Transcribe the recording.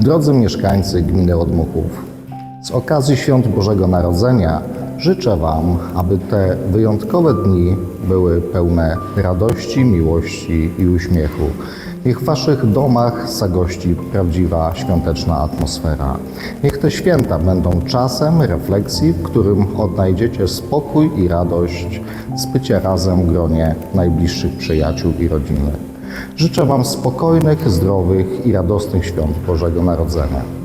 Drodzy mieszkańcy gminy Odmuchów, z okazji Świąt Bożego Narodzenia życzę Wam, aby te wyjątkowe dni były pełne radości, miłości i uśmiechu. Niech w Waszych domach zagości prawdziwa świąteczna atmosfera. Niech te święta będą czasem refleksji, w którym odnajdziecie spokój i radość z bycia razem w gronie najbliższych przyjaciół i rodziny. Życzę Wam spokojnych, zdrowych i radosnych świąt Bożego Narodzenia.